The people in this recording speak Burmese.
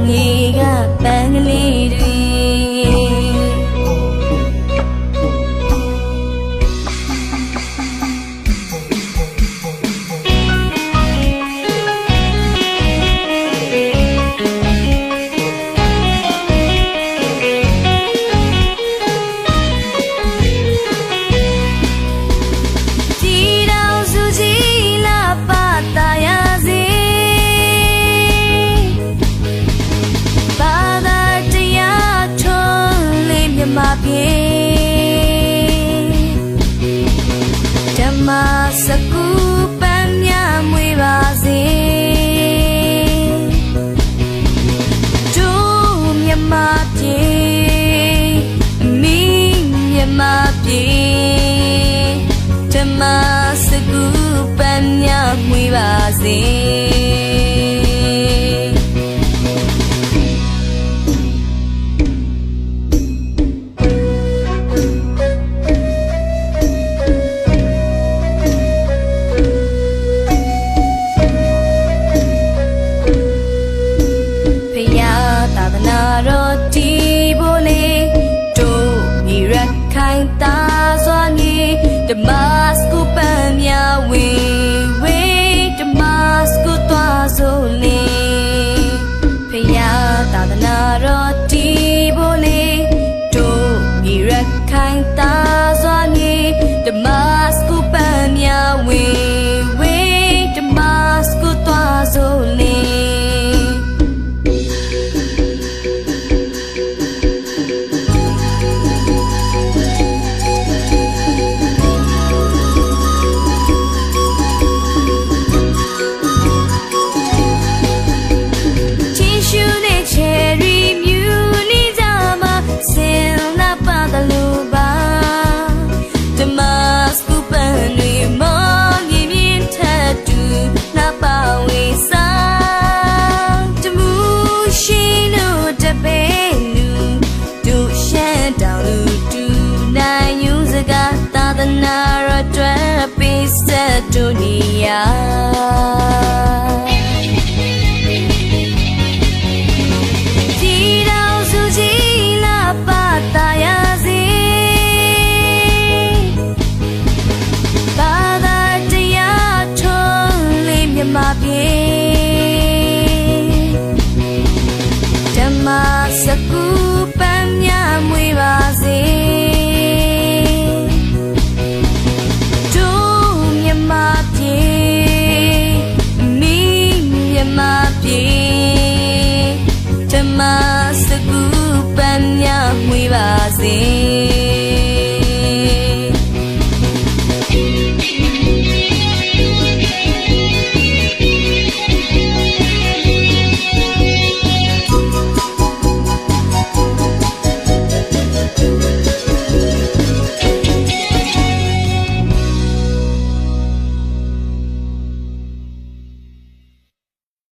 higa ကူပန်းမြမွေပါစေတို့မြမပြေအမီမြမပြေဓမ္မစကူပန်းမြမွေပါစေ 呀。